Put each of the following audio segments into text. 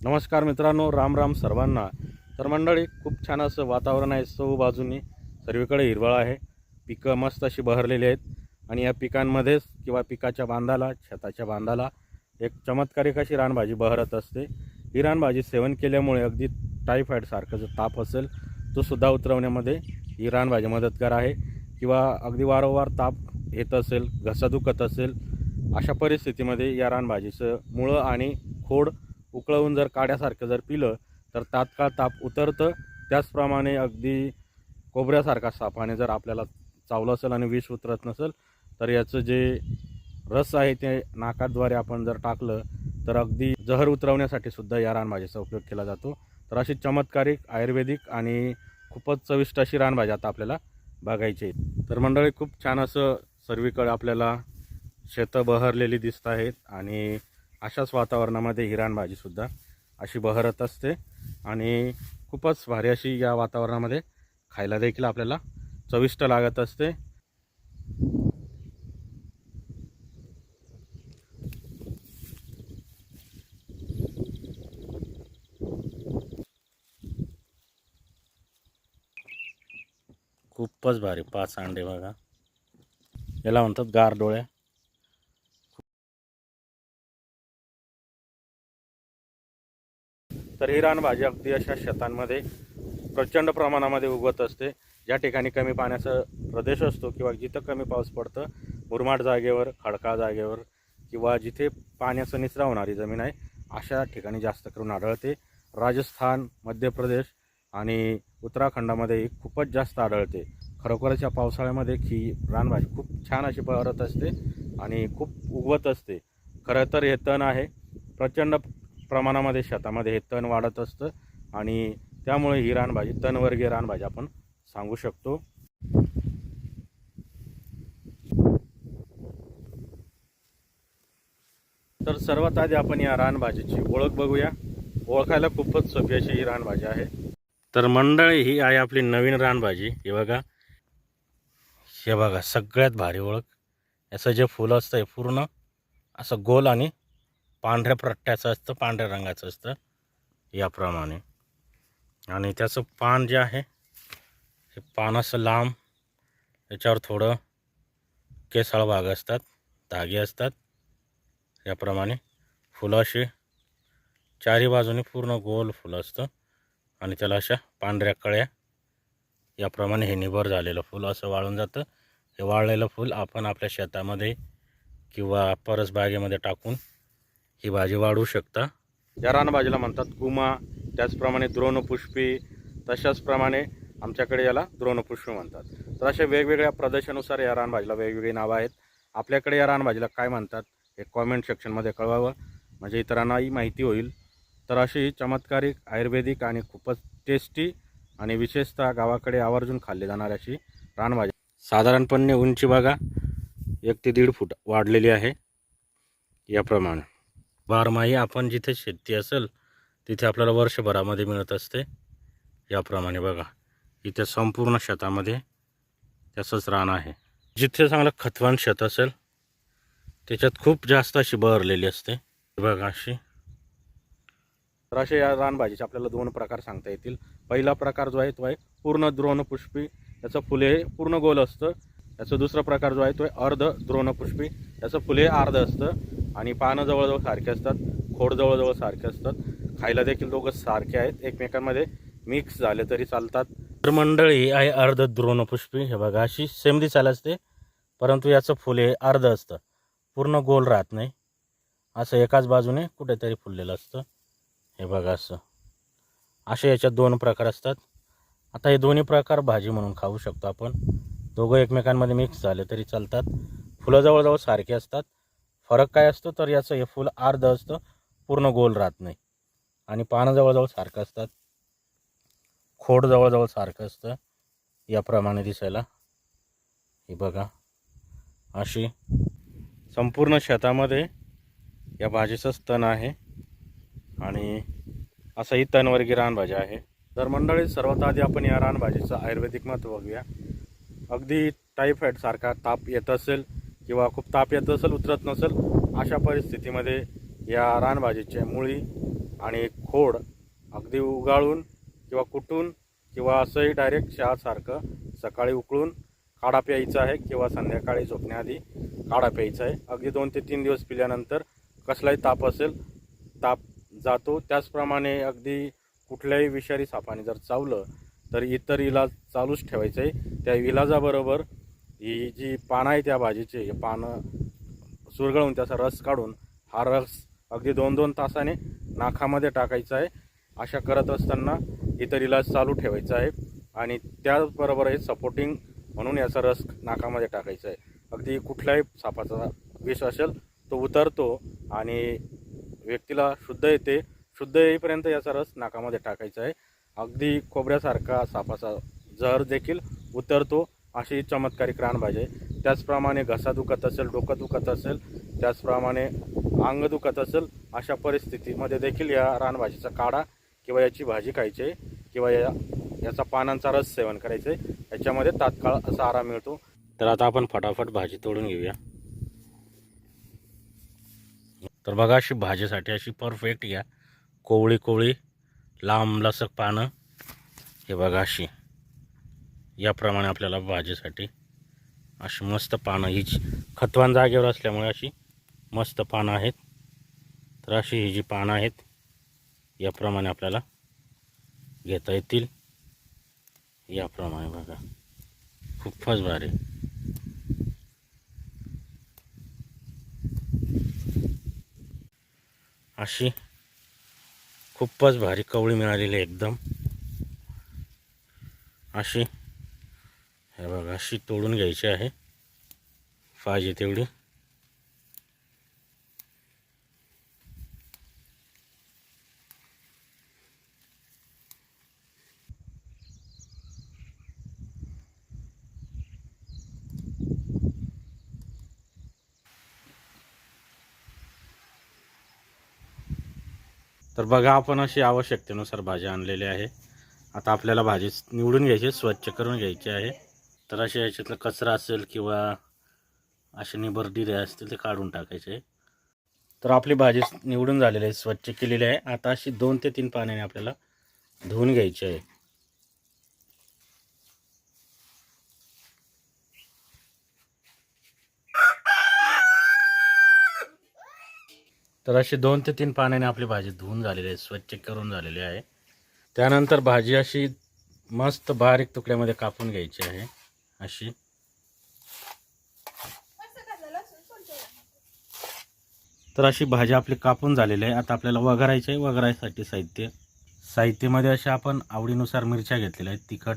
नमस्कार मित्रांनो राम राम सर्वांना. तर मंडळी खूप छान असं वातावरण आहे सौ बाजूनी सर्वीकडे हिरवळ आहे. पिकं मस्त अशी बहरलेली आहेत. आणि या पिकांमध्येच किंवा पिकाच्या बांधाला शेताच्या बांधाला एक चमत्कारिक अशी रानभाजी बहरत असते. ही रानभाजी सेवन केल्यामुळे अगदी टायफॉईडसारखं जो ताप असेल तो सुद्धा उतरवण्यामध्ये ही रानभाजी मदतगार आहे. किंवा अगदी वारंवार ताप येत असेल घसा दुखत असेल अशा परिस्थितीमध्ये या रानभाजीचं मुळं आणि खोड उकळवून जर काड्यासारखं जर पिलं तर तात्काळ ताप उतरतं. त्याचप्रमाणे अगदी कोबऱ्यासारखा सापाने जर आपल्याला चावलं असेल आणि विष उतरत नसेल तर याचं जे रस आहे ते नाकाद्वारे आपण जर टाकलं तर अगदी जहर उतरवण्यासाठी सुद्धा या रानभाजीचा उपयोग केला जातो. तर अशी चमत्कारिक आयुर्वेदिक आणि खूपच चविष्ट अशी रानभाजी आता आपल्याला बघायची तर मंडळी खूप छान असं सर्वीकडे आपल्याला शेतं बहरलेली दिसत आहेत आणि अशाच वातावरणामध्ये हिराण रानभाजीसुद्धा अशी बहरत असते आणि खूपच भारी अशी या वातावरणामध्ये खायला देखील आपल्याला चविष्ट लागत असते. खूपच भारी पाच अंडे बघा. याला म्हणतात गार डोळ्या तर ही रानभाजी अगदी अशा शेतांमध्ये प्रचंड प्रमाणामध्ये उगवत असते. ज्या ठिकाणी कमी पाण्याचा प्रदेश असतो किंवा जिथं कमी पाऊस पडतं मुरमाड जागेवर खडकाळ जागेवर किंवा जिथे पाण्याचं निचरा होणारी जमीन आहे अशा ठिकाणी जास्त करून आढळते. राजस्थान मध्य प्रदेश आणि उत्तराखंडामध्ये खूपच जास्त आढळते. खरोखरच या पावसाळ्यामध्ये ही रानभाजी खूप छान अशी बहरत असते आणि खूप उगवत असते. खरं तर हे तण आहे. प्रचंड प्रमाणामध्ये शेतामध्ये हे तण वाढत असतं आणि त्यामुळे ही रानभाजी तणवर्गीय रानभाजी आपण सांगू शकतो. तर सर्वात आधी आपण या रानभाजीची ओळख बघूया. ओळखायला खूपच सोपी अशी ही रानभाजी आहे. तर मंडळी ही आहे आपली नवीन रानभाजी. हे बघा. हे बघा सगळ्यात भारी ओळख. याचं जे फुलं असतं हे पूर्ण असं गोल आणि पांढऱ्या प्रट्ट्याचं असतं पांढऱ्या रंगाचं असतं याप्रमाणे. आणि त्याचं पान जे आहे हे पान असं लांब याच्यावर थोडं केसाळ भाग असतात धागे असतात. याप्रमाणे फुलं अशी चारी बाजूने पूर्ण गोल फुलं असतं. आणि त्याला अशा पांढऱ्या कळ्या याप्रमाणे हे निभर झालेलं फुल असं वाळून जातं. हे वाळलेलं फुल आपण आपल्या शेतामध्ये किंवा परसबागेमध्ये टाकून ही भाजी वाढवू शकता. या रानभाजीला म्हणतात गुमा त्याचप्रमाणे द्रोणपुष्पी तशाचप्रमाणे आमच्याकडे याला द्रोणपुष्पी म्हणतात. तर अशा वेगवेगळ्या प्रदेशानुसार या रानभाजीला वेगवेगळी नावं आहेत. आपल्याकडे या रानभाजीला काय म्हणतात हे कॉमेंट सेक्शनमध्ये कळवावं. म्हणजे इतरांनाही माहिती होईल. तर अशी चमत्कारिक आयुर्वेदिक आणि खूपच टेस्टी आणि विशेषतः गावाकडे आवर्जून खाल्ली जाणारी अशी रानभाजी. साधारणपणे उंची बघा एक ते दीड फूट वाढलेली आहे. याप्रमाणे. बारमाही आपण जिथे शेती असेल तिथे आपल्याला वर्षभरामध्ये मिळत असते. याप्रमाणे बघा इथे संपूर्ण शेतामध्ये त्याचंच रान आहे. जिथे चांगलं खतवान शेत असेल त्याच्यात खूप जास्त अशी बहरलेली असते. बघा अशी. तर असे या रानभाजीचे आपल्याला दोन प्रकार सांगता येतील. पहिला प्रकार जो आहे तो आहे पूर्ण द्रोणपुष्पी. याचं फुले पूर्ण गोल असतं. याचा दुसरा प्रकार जो आहे तो आहे अर्ध द्रोणपुष्पी. याचं फुले अर्ध असतं. आणि पानं जवळजवळ सारखे असतात खोड जवळजवळ सारखे असतात. खायला देखील दोघं सारखे आहेत. एकमेकांमध्ये मिक्स झाले तरी चालतात. तर मंडळी आहे अर्ध द्रोणपुष्पी. हे बघा अशी सेम दिसायला असते परंतु याचं फुले अर्ध असतं. पूर्ण गोल राहत नाही. असं एकाच बाजूने कुठेतरी फुललेलं असतं. हे बघा असं. असे याच्यात दोन प्रकार असतात. आता हे दोन्ही प्रकार भाजी म्हणून खाऊ शकतो आपण. दोघं एकमेकांमध्ये मिक्स झाले तरी चालतात. फुलं जवळजवळ सारखे असतात. फरक काय असतो? तर याचं हे फुल अर्ध असतं. पूर्ण गोल राहत नाही. आणि पानं जवळजवळ सारखं असतात. खोड जवळजवळ सारखं असतं. याप्रमाणे दिसायला. हे बघा. अशी संपूर्ण शेतामध्ये या भाजीचंच तण आहे. आणि असंही तणवर्गीय रानभाजी आहे. तर मंडळी सर्वात आधी आपण या रानभाजीचं आयुर्वेदिक महत्त्व बघूया. अगदी टायफॉईडसारखा ताप येत असेल किंवा खूप ताप येत असेल उतरत नसेल अशा परिस्थितीमध्ये या रानभाजीच्या मुळी आणि खोड अगदी उगाळून किंवा कुटून किंवा असंही डायरेक्ट शहासारखं सकाळी उकळून काढा प्यायचा आहे किंवा संध्याकाळी झोपण्याआधी काढा प्यायचा आहे. अगदी दोन ते तीन दिवस पिल्यानंतर कसलाही ताप असेल ताप जातो. त्याचप्रमाणे अगदी कुठल्याही विषारी सापाने जर चावलं तर इतर इलाज चालूच ठेवायचं आहे. त्या इलाजाबरोबर ही जी पानं आहे त्या भाजीचे हे पानं सुरगळून त्याचा रस काढून हा रस अगदी दोन दोन तासाने नाकामध्ये टाकायचा आहे. अशा करत असताना इतर इलाज चालू ठेवायचा आहे आणि त्याचबरोबर हे सपोर्टिंग म्हणून याचा रस नाकामध्ये टाकायचा आहे. अगदी कुठल्याही सापाचा विष असेल तो उतरतो आणि व्यक्तीला शुद्ध येते शुद्ध येईपर्यंत याचा रस नाकामध्ये टाकायचा आहे. अगदी खोबऱ्यासारखा सापाचा जहर देखील उतरतो अशी चमत्कारिक रानभाजी आहे त्याचप्रमाणे घसा दुखत असेल डोकं दुखत असेल त्याचप्रमाणे अंग दुखत असेल अशा परिस्थितीमध्ये देखील या रानभाजीचा काढा किंवा याची भाजी खायची आहे किंवा या याचा पानांचा रस सेवन करायचं. आहे याच्यामध्ये तात्काळ असा आराम मिळतो. तर आता आपण फटाफट भाजी तोडून घेऊया. तर बघा अशी भाजीसाठी अशी परफेक्ट घ्या कोवळी कोवळी लांब लसक पानं. हे बघा अशी. याप्रमाणे आपल्याला भाजीसाठी अशी मस्त पानं ही जी खतवान जागेवर असल्यामुळे अशी मस्त पानं आहेत. तर अशी ही जी पानं आहेत याप्रमाणे आपल्याला घेता येतील. याप्रमाणे बघा. खूपच भारी. अशी खूपच भारी कवळी मिळालेली आहे एकदम. अशी हे बघा अशी तोडून घ्यायची आहे. पाहिजे तेवढी. तर बघा आपण अशी आवश्यकतेनुसार भाजी आणलेली आहे. आता आपल्याला भाजी निवडून घ्यायची स्वच्छ करून घ्यायची आहे. तर असे याच्यातला कचरा असेल किंवा असे निबरडिरे असतील ते काढून टाकायचे. तर आपली भाजी निवडून झालेली आहे स्वच्छ केलेली आहे. आता अशी दोन ते तीन पाण्याने आपल्याला धुवून घ्यायची आहे. तर अशी दोन ते तीन पाण्याने आपली भाजी धुवून झालेली आहे स्वच्छ करून झालेली आहे. त्यानंतर भाजी अशी मस्त बारीक तुकड्यामध्ये कापून घ्यायची आहे. अशी. तर अशी भाजी आपली कापून झालेली आहे. आता आपल्याला वघारायची आहे वघारायसाठी साहित्य. साहित्यामध्ये अशा आपण आवडीनुसार मिरच्या घेतलेल्या आहेत तिखट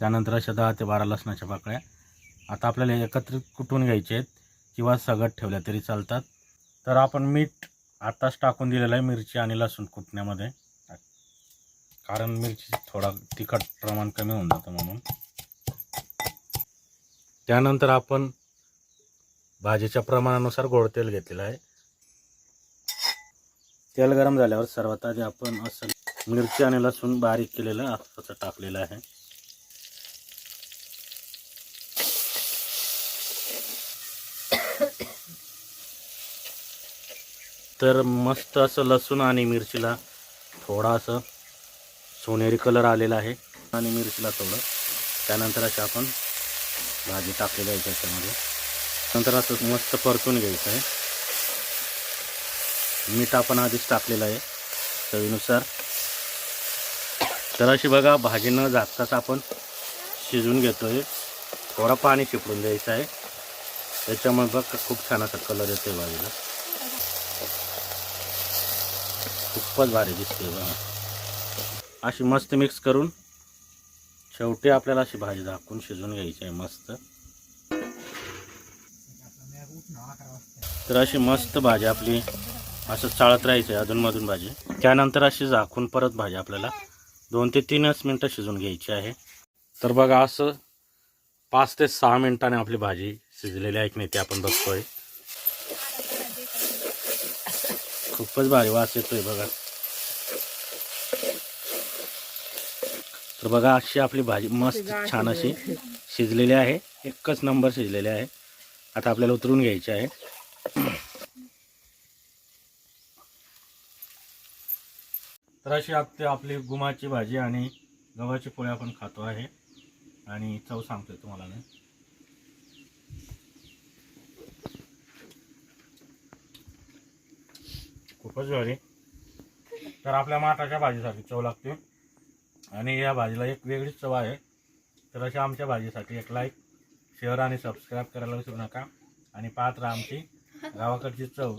त्यानंतर अशा दहा ते बारा लसणाच्या पाकळ्या. आता आपल्याला एकत्रित कुटून घ्यायचे आहेत किंवा सगट ठेवल्या तरी चालतात. तर आपण मीठ आताच टाकून दिलेलं आहे मिरची आणि लसूण कुटण्यामध्ये. कारण मिरची थोडा तिखट प्रमाण कमी होऊन जातं म्हणून. त्यानंतर आपण भाजीच्या प्रमाणानुसार गोड तेल घेतलेलं आहे. तेल गरम झाल्यावर सर्वात आधी आपण असं मिरची आणि लसूण बारीक केलेलं असं टाकलेलं आहे. तर मस्त असं लसूण आणि मिरचीला थोडा असं सोनेरी कलर आलेला आहे. आणि मिरचीला थोडं. त्यानंतर असे आपण भाजी टाकलेली आहे त्याच्यामध्ये. नंतर असं मस्त परतून घ्यायचं आहे. मीठ आपण आधीच टाकलेलं आहे चवीनुसार. तर अशी बघा भाजी न झाकताच आपण शिजवून आहे थोडा पाणी शिपडून द्यायचं आहे. त्याच्यामुळे बघ खूप छान असा कलर येतोय भाजीला. खूपच भारी दिसते बघा. अशी मस्त मिक्स करून शेवटी आपल्याला अशी भाजी झाकून शिजवून घ्यायची आहे मस्त. तर अशी मस्त भाजी आपली असं चाळत राहायची आहे अधूनमधून भाजी. त्यानंतर अशी झाकून परत भाजी आपल्याला दोन ते तीनच मिनटं शिजून घ्यायची आहे. तर बघा असं पाच ते सहा मिनिटाने आपली भाजी शिजलेली आहे की नाही ते आपण बघतोय. खूपच भारी वास येतोय बघा. तर बघा अशी आपली भाजी मस्त छान अशी शिजलेली आहे. एकच नंबर शिजलेली आहे. आता आपल्याला उतरून घ्यायची आहे. तर अशी आप- आपली गुमाची भाजी आणि गव्हाची पोळी आपण खातो आहे. आणि चव सांगतोय तुम्हाला मी. खूपच भारी. तर आपल्या माठाच्या भाजीसाठी चव लागते. आणि या भाजीला एक वेगळीच चव आहे. तर अशा आमच्या भाजीसाठी एक लाईक शेअर आणि सबस्क्राईब करायला विसरू नका. आणि पात्र आमची गावाकडची चव.